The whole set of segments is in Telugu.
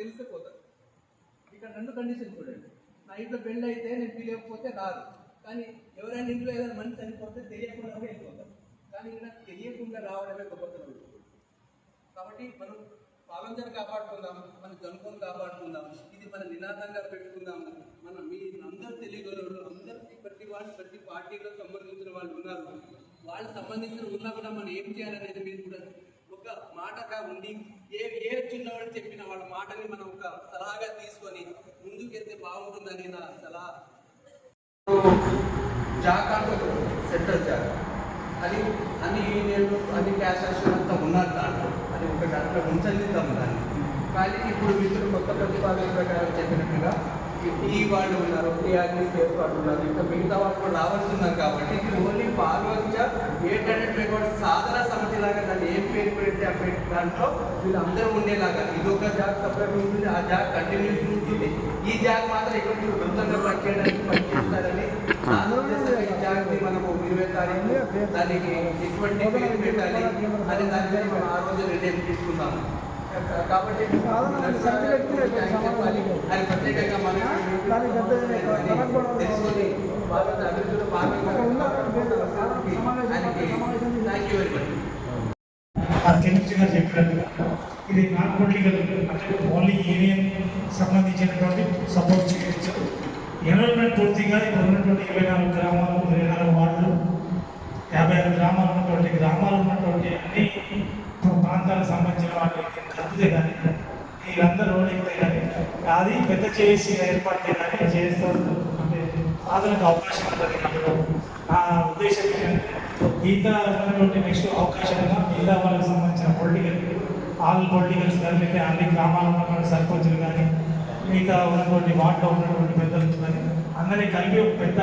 తెలిసిపోతారు. ఇక్కడ రెండు కండిషన్ చూడండి. నా ఇంట్లో పెళ్ళి అయితే నేను తెలియకపోతే రాదు. కానీ ఎవరైనా ఇంట్లో ఏదైనా మనిషి చనిపోతే తెలియకుండా కూడా వెళ్ళిపోతారు. కానీ ఇక్కడ తెలియకుండా రావడమే గొప్పతనం. కాబట్టి మనం పాలంజను కాపాడుకుందాం మన జనుకొని కాపాడుకుందాం ఇది మన నినాదంగా పెట్టుకుందాం. మన మీ అందరూ తెలియగలరు అందరికీ ప్రతి వాళ్ళు ప్రతి పార్టీలో సంబంధించిన వాళ్ళు ఉన్నారు. వాళ్ళు సంబంధించిన ఉన్నా కూడా మనం ఏం చేయాలనేది మీరు కూడా ఒక మాటగా ఉండి ఏ ఏ చిన్నవాడు చెప్పిన వాళ్ళ మాటని మనం ఒక సలహాగా తీసుకొని ముందుకెళ్తే బాగుంటుందని నా సలహా. జాకాతో సెంట్రల్ జాక్. అది అన్ని యూనియన్లు అన్ని క్యాష్ అంతా ఉన్నారు దాంట్లో. అది ఒక దాంట్లో ఉంచనిద్దాం దాన్ని. కానీ ఇప్పుడు మిత్రులు కొత్త ప్రతిపాదన ప్రకారం చెప్పినట్టుగా ఈ- వాళ్ళు ఉన్నారు టీఆర్టీ స్టేట్ వాళ్ళు ఉన్నారు ఇంకా మిగతా వాళ్ళు కూడా రావాల్సి ఉన్నారు కాబట్టి ఇది ఓన్లీ పాల్వంచ ఏంటంటే రికార్డ్ సాధన సమితి లాగా దాన్ని ఏం పేరు దాంట్లో వీళ్ళందరూ ఉండేలాగా ఇది ఒక జాబ్ సపరేట్ ఉంటుంది ఆ జాబ్ కంటిన్యూస్ ఉంటుంది. ఈ జాబ్ మాత్రం ఇక్కడ మీరు పనిచేయడానికి పనిచేస్తారని ఈ జాబ్ని ఇరవై తారీఖు దానికి ఎటువంటి పేరు పెట్టాలి అని దాని మీద మనం ఆ రోజు నిర్ణయం తీసుకుందాము. కాబట్టి చెప్పాలి. అది ప్రత్యేకంగా మనకి తెలుసుకొని భారత అభివృద్ధిలో భాగంగా ఆయనకి థ్యాంక్ యూ వెరీ మచ్ ఆ కెమిస్ట్రీ గారు చెప్పినట్టుగా ఇది నాన్ పొలిటికల్ అంటే ఓన్లీ యూనియన్ సంబంధించినటువంటి సపోర్ట్ చేయొచ్చు. ఎన్రోల్మెంట్ పూర్తిగా ఇప్పుడు ఉన్నటువంటి ఇరవై నాలుగు గ్రామాలు ఇరవై నాలుగు వార్డులు యాభై ఆరు గ్రామాలు ఉన్నటువంటి గ్రామాలు ఉన్నటువంటి అన్ని ప్రాంతాలకు సంబంధించిన వాటిని కలిపితే కానీ వీళ్ళందరూ రోడ్ కానీ అది పెద్ద చేసి ఏర్పాటు కానీ చేస్తారు అంటే సాధనకు అవకాశం ఉంటుంది నా ఉద్దేశం ఏంటంటే మిగతా ఉన్నటువంటి నెక్స్ట్ అవకాశంగా మిగతా వాళ్ళకి సంబంధించిన పొలిటికల్ ఆల్ పొలిటికల్స్ కానీ లేకపోతే అన్ని గ్రామాల్లో ఉన్న సర్పంచులు కానీ మిగతా ఉన్నటువంటి వార్డులో ఉన్నటువంటి పెద్దలు కానీ అందరినీ కలిపి ఒక పెద్ద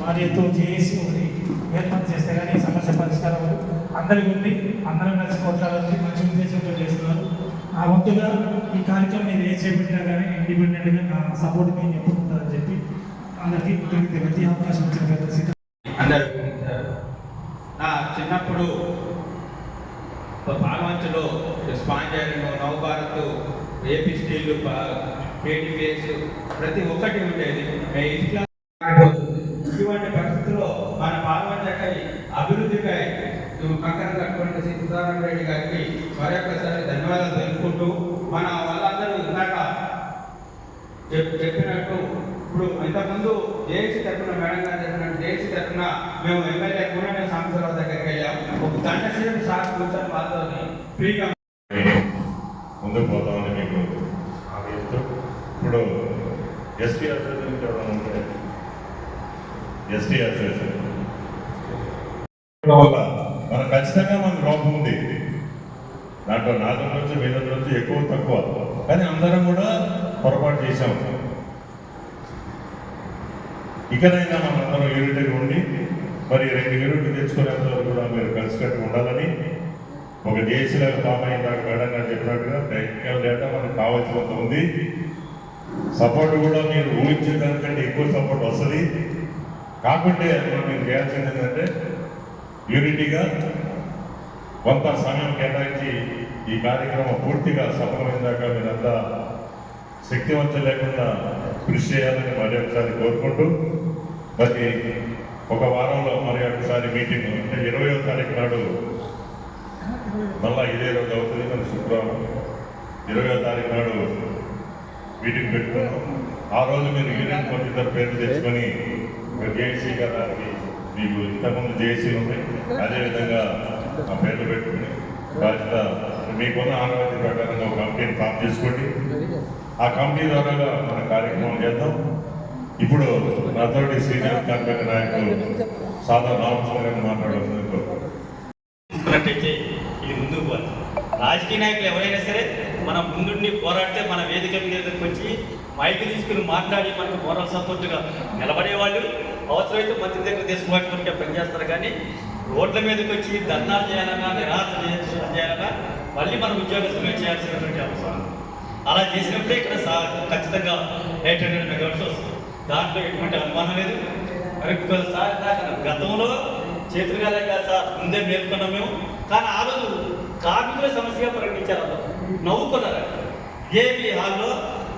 భార్యతో చేసి ఒకటి ఏర్పాటు చేస్తే కానీ సమస్య పరిష్కారం అందరికి అందరికీ ఉంది. అందరం కలిసి కొట్లాడాలని మంచి ఉద్దేశంతో చేస్తున్నారు. ఆ వంతుగా ఈ కార్యక్రమం మీరు ఏ చేపట్టినా కానీ ఇండిపెండెంట్గా నా సపోర్ట్ నేను ఎప్పుడు ఉంటుందని చెప్పి అందరికీ ప్రతి అవకాశం ఇచ్చిన పెద్ద సీత అందరూ నా చిన్నప్పుడు పాలవంచలో sponsoring Navabharat AP steel KTPS ప్రతి ఒక్కటి ఉండేది. ఇటువంటి పరిస్థితుల్లో మన పాలవంచకై అభివృద్ధికై పక్కన కట్టుకున్న సీతారాం రెడ్డి గారికి మరొకసారి ధన్యవాదాలు తెలుపుకుంటూ మన వాళ్ళందరూ ఇందాక చెప్పినట్టు ఇప్పుడు ఇంతకుముందు జేఏసీ తరఫున మేడం గారు చెప్పినట్టు జేఏసీ తరఫున మేము ఎమ్మెల్యే కూరనే సాంబశివరావు దగ్గరికి వెళ్ళాం. ఒక గంట సేపు సార్ కూర్చొని వాళ్ళతో ఫ్రీగా ముందుకు పోతామని మీకు ఇప్పుడు ఎస్టీ అసోసియేషన్ చూడడం ఉంటే ఎస్టీ అసోసియేషన్ వల్ల మనకు ఖచ్చితంగా మనకు లోపం ఉంది. దాంట్లో నాలుగు నుంచి వీళ్ళ నుంచి ఎక్కువ తక్కువ. కానీ అందరం కూడా పొరపాటు చేశాం. ఇకనైనా మనందరం యూనిట్గా ఉండి మరి రెండు యూనిట్లు తెచ్చుకునేంత వరకు కూడా మీరు కలిసికట్టు ఉండాలని ఒక దేశీయులకు ఫామ్ అయిందాక మేడం గారు చెప్పినట్టుగా టెక్నికల్ డేటా మనకు కావాల్సినంత ఉంది. సపోర్ట్ కూడా మీరు ఊహించిన దానికంటే ఎక్కువ సపోర్ట్ వస్తుంది. కాకుంటే మనం మీరు చేయాల్సింది ఏంటంటే యూనిటీగా కొంత సమయం కేటాయించి ఈ కార్యక్రమం పూర్తిగా సఫలమైందాక మీరంతా శక్తివంతం లేకుండా కృషి చేయాలని మరొకసారి ఒకసారి కోరుకుంటూ ప్రతి ఒక వారంలో మరి ఒకసారి మీటింగ్. అంటే ఇరవయో తారీఖు నాడు మళ్ళా ఇదే రోజు అవుతుంది మన శుక్రవారం. ఇరవయో తారీఖు నాడు మీటింగ్ పెట్టుకున్నాం. ఆ రోజు మీరు యూనియన్ కొంత పేరు పేర్లు తెచ్చుకొని జేసీ జేఏసీ మీకు ఇంతకుముందు జేఏసీ ఉంది అదేవిధంగా ఆ పేర్లు పెట్టుకుని బాధ్యత మీకున్న ఆనవాయితీ ప్రకారంగా ఒక కమిటీని ఫామ్ చేసుకోండి. ఆ కమిటీ ద్వారా మన కార్యక్రమం చేద్దాం. ఇప్పుడు నాతోటి సీనియర్ కార్మిక నాయకులు సాధారణ రామచంద్ర మాట్లాడుతున్నారు మాట్లాడాల్సింది ఇది ముందుకు రాజకీయ నాయకులు ఎవరైనా సరే మన ముందుండి పోరాడితే మన వేదిక మీదకి వచ్చి మైక్ తీసుకుని మాట్లాడి మనకు మోరల్ సపోర్ట్గా నిలబడేవాళ్ళు. అవసరమైతే మంత్రి దగ్గర తీసుకోవడానికి పనిచేస్తారు కానీ రోడ్ల మీదకి వచ్చి ధర్నాలు చేయాలన్నా నిరాశ చేయాలన్నా మళ్ళీ మనం ఉద్యోగస్తులు చేయాల్సినటువంటి అవసరం. అలా చేసినప్పుడే ఇక్కడ ఖచ్చితంగా ఎయిట్ హండ్రెడ్ మెగావాట్స్ వస్తుంది దాంట్లో ఎటువంటి అనుమానం లేదు. మరి సార్ దాకా గతంలో చేతులు కాలే కాదు సార్ ముందే మేల్కొన్నాం మేము. కానీ ఆ రోజు కార్మికుల సమస్యగా పరిగణించారు అందరూ నవ్వుకున్నారు ఏపీ హాల్లో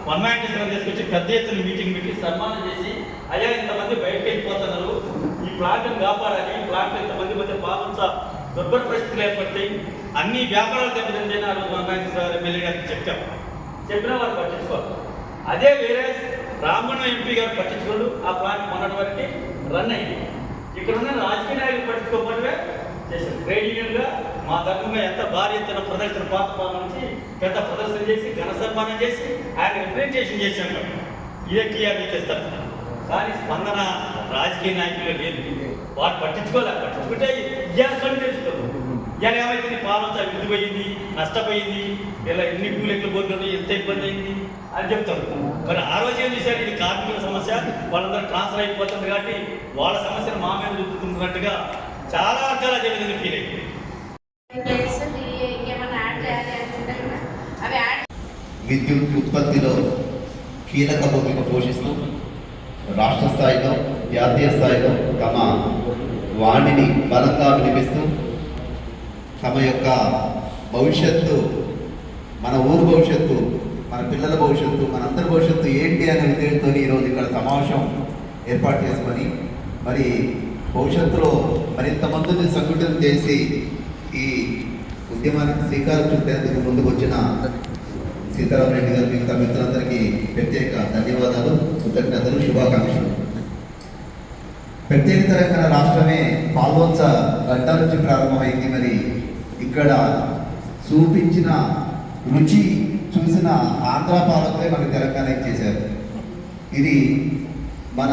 వన్ మ్యాన్ తీసుకొచ్చి పెద్ద ఎత్తున మీటింగ్ పెట్టి సన్మానం చేసి అయ్యా ఇంతమంది బయటకు వెళ్ళిపోతున్నారు. ఈ ప్లాంట్ని కాపాడాలి. ఈ ప్లాంట్ ఇంతమంది మధ్య పాలించ దుర్భర పరిస్థితులు ఏర్పడతాయి. అన్ని వ్యాపారాలు దెబ్బతింటే ఆ రోజు వన్ మ్యాన్ సెవెన్ ఎమ్మెల్యే గారికి చెప్పాం. చెప్పినా వారు పట్టించుకోరు. అదే వేరే రామణ ఎంపీ గారు పట్టించుకోడు ఆ ప్లాంట్ మొన్నటి వరకు రన్ అయింది. ఇక్కడ ఉన్న రాజకీయ నాయకులు పట్టించుకోకపోతే చేశారు ట్రేడ్ యూనియన్గా మా తరఫున ఎంత భారీ ఎత్తున ప్రదర్శన పాత నుంచి పెద్ద ప్రదర్శన చేసి ఘన సన్మానం చేసి ఆయన రిప్రజెంటేషన్ చేశాం ఇదే క్లియర్ చేస్తారు. కానీ స్పందన రాజకీయ నాయకులు లేదు. వాడు పట్టించుకోలే. పట్టించుకుంటే ఇవాళ పని తెలుసుకోరు ఇవాళ ఏమైతుంది పాలన విడిపోయింది నష్టపోయింది. ఇలా ఎన్ని కూలెట్లు పోతుంది ఎంత ఇబ్బంది అయింది? అని చెప్తారు మరి ఆ రోజు ఏం చేశారు ఇది కార్మికుల సమస్య వాళ్ళందరూ ట్రాన్స్ఫర్ అయిపోతుంది కాబట్టి వాళ్ళ సమస్యను మా మీద చూపుతున్నట్టుగా చాలా రకాల జరిగింది ఫీల్ అయింది విద్యుత్ ఉత్పత్తిలో కీలక భూమిక పోషిస్తూ రాష్ట్ర స్థాయిలో జాతీయ స్థాయిలో తమ వాణిని బలంగా వినిపిస్తూ తమ యొక్క భవిష్యత్తు మన ఊరు భవిష్యత్తు మన పిల్లల భవిష్యత్తు మనందరి భవిష్యత్తు ఏంటి అనే ఉద్దేశంతో ఈరోజు ఇక్కడ సమావేశం ఏర్పాటు చేసుకొని మరి భవిష్యత్తులో మరింత మందిని సంఘటన చేసి ఈ ఉద్యమానికి శ్రీకారం చుట్టేందుకు ముందుకు వచ్చిన సీతారాం రెడ్డి గారు మిగతా మిత్రులందరికీ ప్రత్యేక ధన్యవాదాలు కృతజ్ఞతలు శుభాకాంక్షలు. ప్రత్యేక తెలంగాణ రాష్ట్రమే పాల్వంచ గంట నుంచి ప్రారంభమైంది. మరి ఇక్కడ చూపించిన రుచి చూసిన ఆంధ్ర పాలకులే మనకి తెలంగాణ ఇచ్చేశారు ఇది మన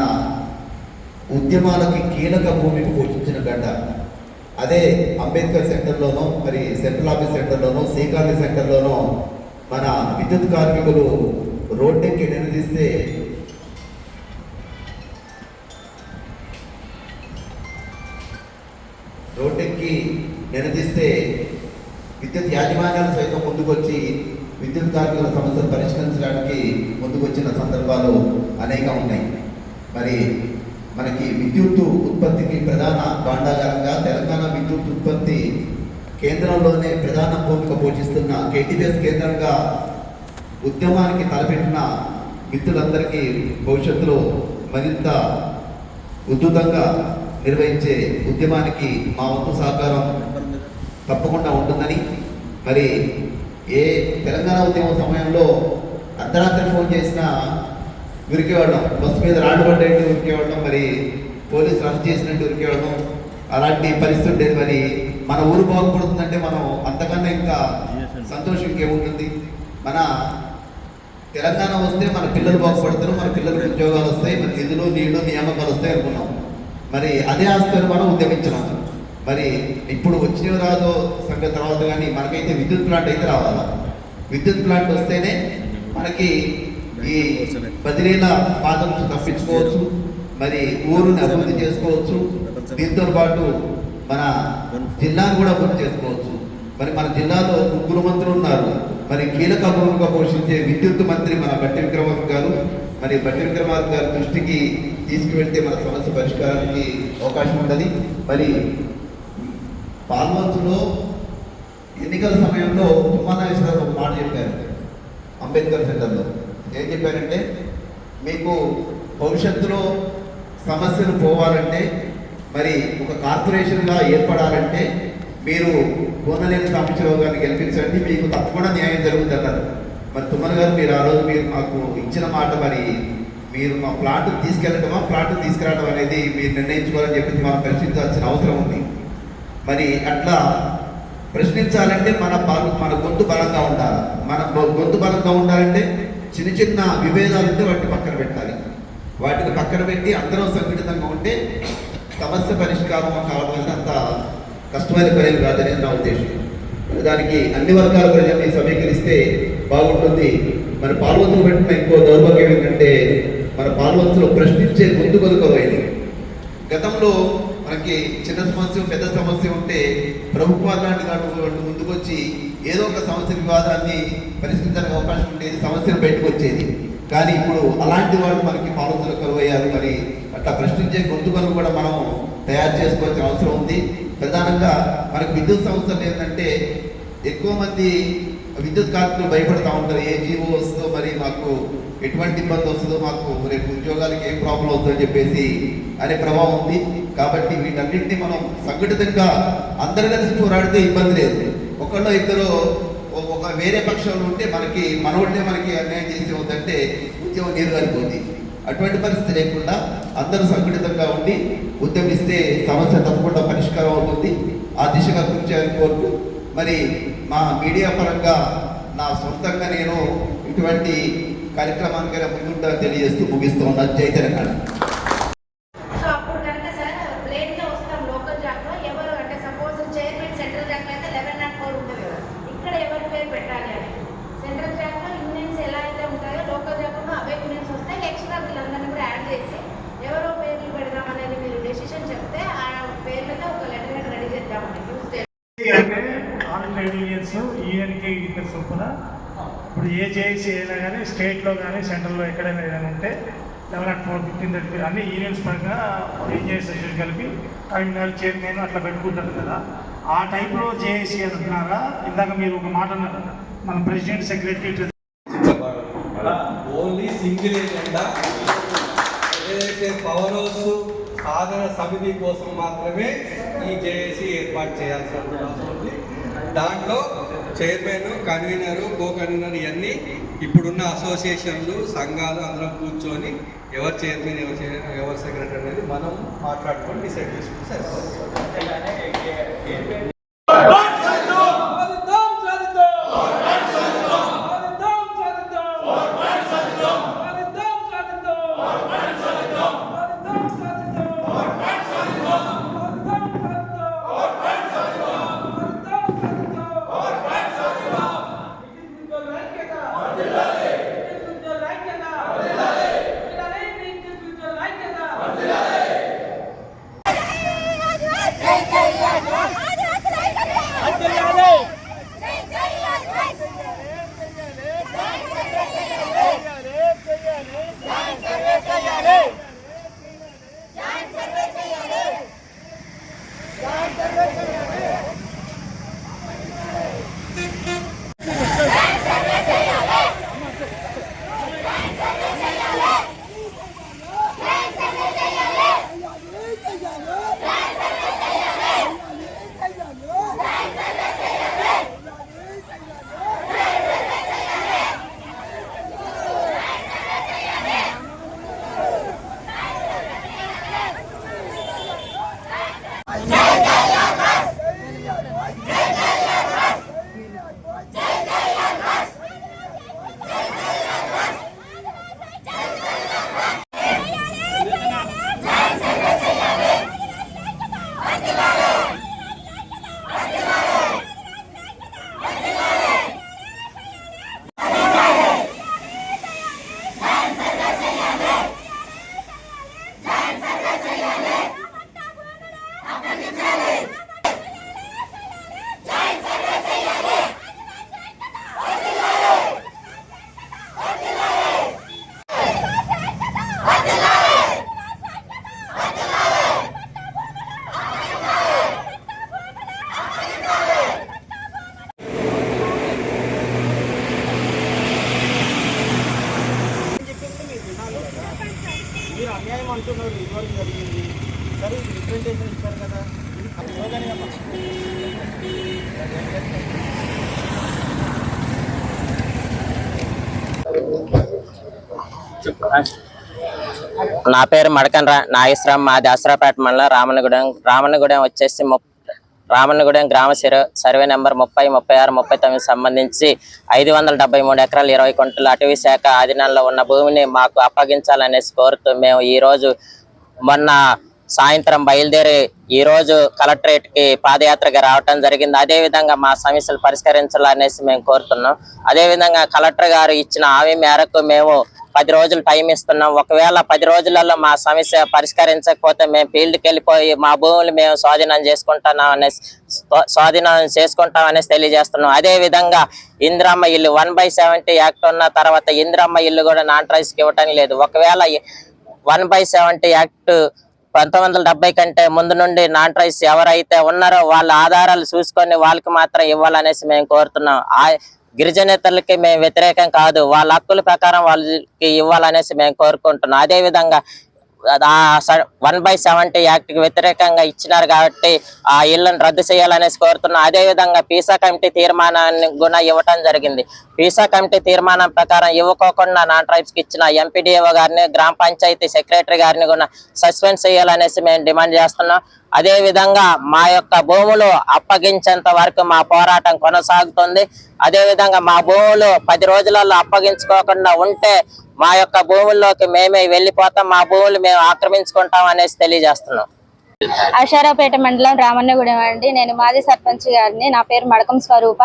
ఉద్యమాలకి కీలక భూమికి పోషించిన గడ్డ. అదే అంబేద్కర్ సెంటర్లోనో మరి సెంట్రల్ ఆఫీస్ సెంటర్లోనో శ్రీకాంతి సెంటర్లోనో మన విద్యుత్ కార్మికులు రోడ్డెక్కి నిలదీస్తే రోడ్డెక్కి నిలదీస్తే విద్యుత్ యాజమాన్యాలు సైతం ముందుకొచ్చి విద్యుత్ కార్మికుల సమస్యలు పరిష్కరించడానికి ముందుకొచ్చిన సందర్భాలు అనేక ఉన్నాయి. మరి మనకి విద్యుత్ ఉత్పత్తికి ప్రధాన భాండాగారంగా తెలంగాణ విద్యుత్ ఉత్పత్తి కేంద్రంలోనే ప్రధాన భూమిక పోషిస్తున్న కేటీపీఎస్ కేంద్రంగా ఉద్యమానికి తలపెట్టిన మిత్రులందరికీ భవిష్యత్తులో మరింత ఉద్ధృతంగా నిర్వహించే ఉద్యమానికి మా వంతు సహకారం తప్పకుండా ఉంటుందని మరి ఏ తెలంగాణ ఉద్యమం సమయంలో అర్ధరాత్రి ఫోన్ చేసినా ఉరికేవాళ్ళం. బస్సు మీద రాళ్ళు పడ్డట్టు ఉరికేవాళ్ళం. మరి పోలీసు అరెస్ట్ చేసినట్టు ఉరికేవాళ్ళం. అలాంటి పరిస్థితి ఉండేది. మరి మన ఊరు బాగుపడుతుందంటే మనం అంతకన్నా ఇంకా సంతోషం ఇంకేముంటుంది? మన తెలంగాణ వస్తే మన పిల్లలు బాగుపడతారు. మన పిల్లలకు ఉద్యోగాలు వస్తాయి. మన నిధులు నీళ్ళు నియామకాలు వస్తాయి అనుకున్నాం. మరి అదే ఆస్తిని మనం ఉద్యమించినాం మరి ఇప్పుడు వచ్చిన రాదో సంగతి తర్వాత కానీ మనకైతే విద్యుత్ ప్లాంట్ అయితే రావాలా? విద్యుత్ ప్లాంట్ వస్తేనే మనకి ఈ బదిలీల బాధ నుంచి తప్పించుకోవచ్చు మరి ఊరుని అభివృద్ధి చేసుకోవచ్చు దీంతో పాటు మన జిల్లాను కూడా అభివృద్ధి చేసుకోవచ్చు. మరి మన జిల్లాలో ముగ్గురు మంత్రులు ఉన్నారు. మరి కీలక భూమిక పోషించే విద్యుత్ మంత్రి మన బట్టి విక్రమార్క గారు. మరి బట్టి విక్రమార్క గారి దృష్టికి తీసుకువెళ్తే మన సమస్య పరిష్కారానికి అవకాశం ఉంటుంది మరి పాల్వంచులో ఎన్నికల సమయంలో తుమ్మా నాగేశ్వరరావు ఒక మాట చెప్పారు. అంబేద్కర్ సెంటర్లో. ఏం చెప్పారంటే మీకు భవిష్యత్తులో సమస్యలు పోవాలంటే మరి ఒక కార్పొరేషన్గా ఏర్పడాలంటే మీరు కోనలేని సాంబశివరావు గారిని గెలిపించండి మీకు తప్పకుండా న్యాయం జరుగుతుంది అన్నారు మరి తుమ్మల గారు మీరు ఆ రోజు మీరు మాకు ఇచ్చిన మాట మరి మీరు మా ప్లాట్ తీసుకెళ్ళటమా ప్లాట్ తీసుకురావడం అనేది మీరు నిర్ణయించుకోవాలని చెప్పేసి మనం పరిశీలించాల్సిన అవసరం ఉంది. మరి అట్లా ప్రశ్నించాలంటే మన బల మన గొంతు బలంగా ఉండాలి. మన గొంతు బలంగా ఉండాలంటే చిన్న చిన్న విభేదాలు ఉంటే వాటిని పక్కన పెట్టాలి. వాటిని పక్కన పెట్టి అందరం సంఘటితంగా ఉంటే సమస్య పరిష్కారం కావాల్సినంత కష్టమైన పని కాదని నా ఉద్దేశం. దానికి అన్ని వర్గాల ప్రజల్ని సమీకరిస్తే బాగుంటుంది. మన పాల్వంతులు పెట్టిన ఇంకో దౌర్భాగ్యం ఏంటంటే మన పాల్వంతులు ప్రశ్నించే ముందు కొనుకోలేదు గతంలో మనకి చిన్న సమస్య పెద్ద సమస్య ఉంటే ప్రభుత్వాలు లాంటి వాళ్ళు ముందుకొచ్చి ఏదో ఒక సమస్య వివాదాన్ని పరిష్కరించడానికి అవకాశం ఉండేది సమస్యను బయటకు వచ్చేది. కానీ ఇప్పుడు అలాంటి వాళ్ళు మనకి పాలకులు కరువయ్యారు. మరి అట్లా ప్రశ్నించే గొంతుకలు కూడా మనం తయారు చేసుకోవాల్సిన అవసరం ఉంది. ప్రధానంగా మనకు విద్యుత్ సంస్థలు ఏంటంటే ఎక్కువ మంది విద్యుత్ కార్మికులు భయపడతా ఉంటారు. ఏ జీవో వస్తుందో మరి మాకు ఎటువంటి ఇబ్బంది వస్తుందో మాకు రేపు ఉద్యోగాలకు ఏం ప్రాబ్లం అవుతుందో చెప్పేసి అనే ప్రభావం ఉంది. కాబట్టి వీటన్నింటినీ మనం సంఘటితంగా అందరు కలిసి పోరాడితే ఇబ్బంది లేదు. ఒకళ్ళు ఇద్దరు ఒక వేరే పక్షంలో ఉంటే మనకి మనోళ్ళే మనకి అన్యాయం చేసి వద్దంటే ఉద్యమం నీరు అటువంటి పరిస్థితి లేకుండా అందరూ సంఘటితంగా ఉండి ఉద్యమిస్తే సమస్య తప్పకుండా పరిష్కారం అవుతుంది. ఆ దిశగా కృషి చేయాలని కోరుతూ మరి మా మీడియా పరంగా నా సొంతంగా నేను ఇటువంటి కార్యక్రమానికైనా ముందుంటా తెలియజేస్తూ ముగిస్తూ ఉన్న చైతన్య సో అప్పుడు కనుక సార్ ప్లేన్లో వస్తాం లోకల్ జాబ్లో ఎవరు అంటే సపోజ్ చైర్మన్ సెంట్రల్ జాబ్లో అయితే లెవెన్ నాట్ ఫోర్ ఉంటుంది కదా ఇక్కడ ఎవరి పేరు పెట్టాలి అని సెంట్రల్ జాబ్లో యూనియన్స్ ఎలా అయితే ఉంటాయో లోకల్ జాబ్లో అవే యూనియన్స్ వస్తాయి ఎక్స్ట్రా వీళ్ళందరినీ కూడా యాడ్ చేసి ఎవరో పేర్లు పెడదాం అనేది మీరు డెసిషన్ చెప్తే ఆ పేర్లతో ఒక లెటర్ హెడ్ రెడీ చేద్దామని ట్యూస్డే అంటే ఆల్ ట్రేడ్ యూనియన్స్ యూనియన్కి చొప్పున ఇప్పుడు ఏ జేఏసీ అయినా కానీ స్టేట్లో కానీ సెంట్రల్లో ఎక్కడైనా ఏదైనా ఉంటే eleven at four fifteen thirty అన్ని యూనియన్స్ పరంగా ఏజేఎస్ సెషన్ కలిపి కన్వీనర్ చైర్మన్ అట్లా పెట్టుకుంటారు కదా. ఆ టైంలో జేఏసీ అంటున్నారా? ఇందాక మీరు ఒక మాట అన్నారు. మన president secretary only single agenda? ఏదైతే పవర్ హౌస్ సాధన సమితి కోసం మాత్రమే ఈ జేఏసీ ఏర్పాటు చేయాల్సిన అవసరం ఉంది దాంట్లో చైర్మన్ కన్వీనర్ కో కన్వీనర్ ఇవన్నీ ఇప్పుడున్న అసోసియేషన్లు సంఘాలు అందరం కూర్చొని ఎవరు చైర్మన్ ఎవరు చైర్- ఎవరు సెక్రటరీ అనేది మనం మాట్లాడుకొని డిసైడ్ చేసుకుంటే. సరిపోతుంది నా పేరు మడకన్ రా నాగేశ్వరం. మాది అసరాపేట మండలం రామనగూడెం రామనగూడెం వచ్చేసి ము రామన్నగూడెం గ్రామ సర్వే సర్వే నెంబర్ ముప్పై ముప్పై ఆరు ముప్పై తొమ్మిది సంబంధించి ఐదు వందల డెబ్బై మూడు ఎకరాలు ఇరవై కొంటలు అటవీ శాఖ ఆధీనంలో ఉన్న భూమిని మాకు అప్పగించాలనేసి కోరుతూ మేము ఈరోజు మొన్న సాయంత్రం బయలుదేరి ఈరోజు కలెక్టరేట్కి పాదయాత్రగా రావటం జరిగింది. అదేవిధంగా మా సమస్యలు పరిష్కరించాలనేసి మేము కోరుతున్నాం. అదేవిధంగా కలెక్టర్ గారు ఇచ్చిన హామీ మేరకు మేము పది రోజులు టైం ఇస్తున్నాం. ఒకవేళ పది రోజులలో మా సమస్య పరిష్కరించకపోతే మేము ఫీల్డ్కి వెళ్ళిపోయి మా భూములు మేము స్వాధీనం చేసుకుంటున్నాం అనేసి స్వా- స్వాధీనం చేసుకుంటాం అనేసి తెలియజేస్తున్నాం. అదే విధంగా ఇందిరమ్మ ఇల్లు వన్ బై సెవెంటీ యాక్ట్ ఉన్న తర్వాత ఇందిరమ్మ ఇల్లు కూడా నాన్కి ఇవ్వటం లేదు. ఒకవేళ వన్ బై సెవెంటీ యాక్ట్ పంతొమ్మిది వందల డెబ్బై కంటే ముందు నుండి నాన్ ట్రైస్ ఎవరైతే ఉన్నారో వాళ్ళ ఆధారాలు చూసుకొని వాళ్ళకి మాత్రం ఇవ్వాలనేసి మేము కోరుతున్నాం. ఆ గిరిజనేతలకి మేము వ్యతిరేకం కాదు. వాళ్ళ హక్కుల ప్రకారం వాళ్ళకి ఇవ్వాలనేసి మేము కోరుకుంటున్నాం. అదే విధంగా వన్ బై సెవెంటీ యాక్ట్కి వ్యతిరేకంగా ఇచ్చినారు కాబట్టి ఆ ఇళ్ళను రద్దు చేయాలనేసి కోరుతున్నాం. అదే విధంగా పీసా కమిటీ తీర్మానాన్ని కూడా ఇవ్వటం జరిగింది. పీసా కమిటీ తీర్మానం ప్రకారం ఇవ్వకోకుండా నాన్ ట్రైబ్స్కి ఇచ్చిన ఎంపీడీఓ గారిని గ్రామ పంచాయతీ సెక్రటరీ గారిని కూడా సస్పెండ్ చేయాలనేసి మేము డిమాండ్ చేస్తున్నాం. అదే విధంగా మా యొక్క భూములు అప్పగించేంత వరకు మా పోరాటం కొనసాగుతుంది. అదే విధంగా మా భూములు పది రోజులలో అప్పగించుకోకుండా ఉంటే మా యొక్క భూముల్లోకి మేమే వెళ్ళిపోతాం మా భూములు మేము ఆక్రమించుకుంటాం అనేసి తెలియజేస్తున్నాం. అషారాపేట మండలం రామన్నగూడెం అండి. నేను మాజీ సర్పంచ్ గారిని. నా పేరు మడకం స్వరూప.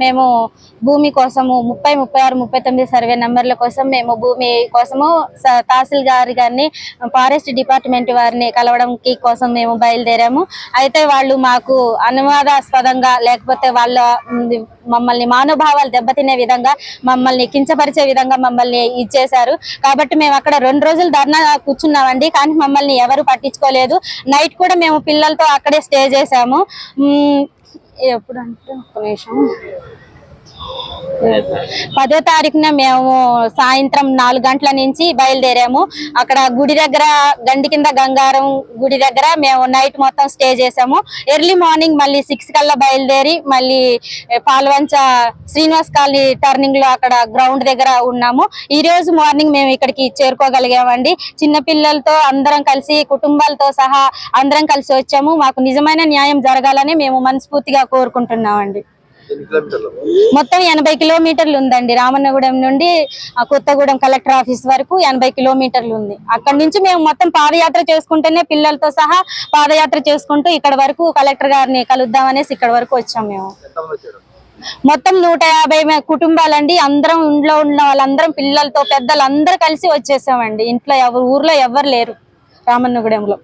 మేము భూమి కోసము ముప్పై ముప్పై ఆరు ముప్పై తొమ్మిది సర్వే నెంబర్ల కోసం మేము భూమి కోసము స- తహసీల్ గారి గారిని ఫారెస్ట్ డిపార్ట్మెంట్ వారిని కలవడంకి కోసం మేము బయలుదేరాము. అయితే వాళ్ళు మాకు అనువాదాస్పదంగా లేకపోతే వాళ్ళ మమ్మల్ని మానోభావాలు దెబ్బతినే విధంగా మమ్మల్ని కించపరిచే విధంగా మమ్మల్ని ఇచ్చేశారు. కాబట్టి మేము అక్కడ రెండు రోజులు ధర్నా కూర్చున్నామండి. కానీ మమ్మల్ని ఎవరు పట్టించుకోలేదు. నైట్ కూడా మేము పిల్లలతో అక్కడే స్టే చేసాము ఎప్పుడు అంటే ఒక నిమిషం. పదో తారీఖున మేము సాయంత్రం నాలుగు గంటల నుంచి బయలుదేరాము. అక్కడ గుడి దగ్గర గండి కింద గంగారం గుడి దగ్గర మేము నైట్ మొత్తం స్టే చేసాము ఎర్లీ మార్నింగ్ మళ్ళీ సిక్స్ కల్లా బయలుదేరి మళ్ళీ పాల్వంచ శ్రీనివాస్ కాలనీ టర్నింగ్లో అక్కడ గ్రౌండ్ దగ్గర ఉన్నాము. ఈ రోజు మార్నింగ్ మేము ఇక్కడికి చేరుకోగలిగామండి. చిన్నపిల్లలతో అందరం కలిసి కుటుంబాలతో సహా అందరం కలిసి వచ్చాము. మాకు నిజమైన న్యాయం జరగాలని మేము మనస్ఫూర్తిగా కోరుకుంటున్నామండి. మొత్తం ఎనభై కిలోమీటర్లు ఉందండి. రామన్నగూడెం నుండి కొత్తగూడెం కలెక్టర్ ఆఫీస్ వరకు ఎనభై కిలోమీటర్లు ఉంది. అక్కడి నుంచి మేము మొత్తం పాదయాత్ర చేసుకుంటేనే పిల్లలతో సహా పాదయాత్ర చేసుకుంటూ ఇక్కడ వరకు కలెక్టర్ గారిని కలుద్దామనేసి ఇక్కడ వరకు వచ్చాం మేము. మొత్తం నూట యాభై కుటుంబాలండి. అందరం ఇంట్లో ఉన్న వాళ్ళందరం పిల్లలతో పెద్దలు అందరూ కలిసి వచ్చేసామండి. ఇంట్లో ఎవరు ఊర్లో ఎవరు లేరు రామన్నగూడెంలో.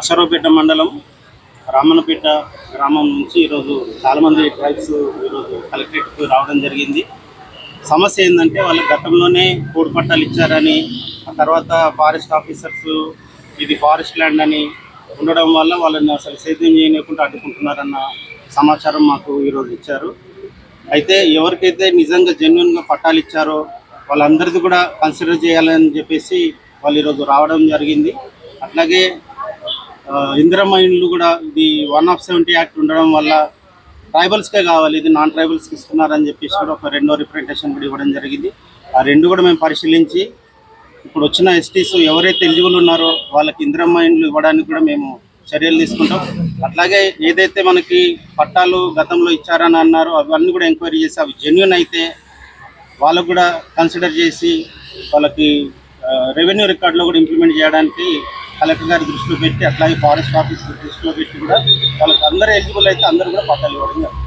అషరాపేట మండలం రామన్నపేట గ్రామం నుంచి ఈరోజు చాలామంది ట్రైబ్స్ ఈరోజు కలెక్టరేట్కు రావడం జరిగింది. సమస్య ఏంటంటే వాళ్ళ గతంలోనే కోడి పట్టాలు ఇచ్చారని ఆ తర్వాత ఫారెస్ట్ ఆఫీసర్స్ ఇది ఫారెస్ట్ ల్యాండ్ అని ఉండడం వల్ల వాళ్ళని అసలు సేద్యం చేయకుండా అడ్డుకుంటున్నారన్న సమాచారం మాకు ఈరోజు ఇచ్చారు. అయితే ఎవరికైతే నిజంగా జెన్యున్గా పట్టాలు ఇచ్చారో వాళ్ళందరిది కూడా కన్సిడర్ చేయాలని చెప్పేసి వాళ్ళు ఈరోజు రావడం జరిగింది. అట్లాగే ఇందిరమ్మ ఇండ్లు కూడా ఇది వన్ ఆఫ్ సెవెంటీ యాక్ట్ ఉండడం వల్ల ట్రైబల్స్కే కావాలి ఇది నాన్ ట్రైబల్స్కి ఇస్తున్నారని చెప్పేసి కూడా ఒక రెండో రిప్రజెంటేషన్ కూడా ఇవ్వడం జరిగింది. ఆ రెండు కూడా మేము పరిశీలించి ఇప్పుడు వచ్చిన ఎస్టీస్ ఎవరైతే ఎలిజిబుల్ ఉన్నారో వాళ్ళకి ఇందిరమ్మ ఇండ్లు ఇవ్వడానికి కూడా మేము చర్యలు తీసుకుంటాం. అట్లాగే ఏదైతే మనకి పట్టాలు గతంలో ఇచ్చారని అన్నారో అవన్నీ కూడా ఎంక్వైరీ చేసి అవి జెన్యున్ అయితే వాళ్ళకు కూడా కన్సిడర్ చేసి వాళ్ళకి రెవెన్యూ రికార్డులో కూడా ఇంప్లిమెంట్ చేయడానికి కలెక్టర్ గారి దృష్టిలో పెట్టి అట్లాగే ఫారెస్ట్ ఆఫీస్ దృష్టిలో పెట్టి కూడా వాళ్ళకి అందరూ ఎలిజిబుల్ అయితే అందరూ కూడా పట్టాలు ఇవ్వడం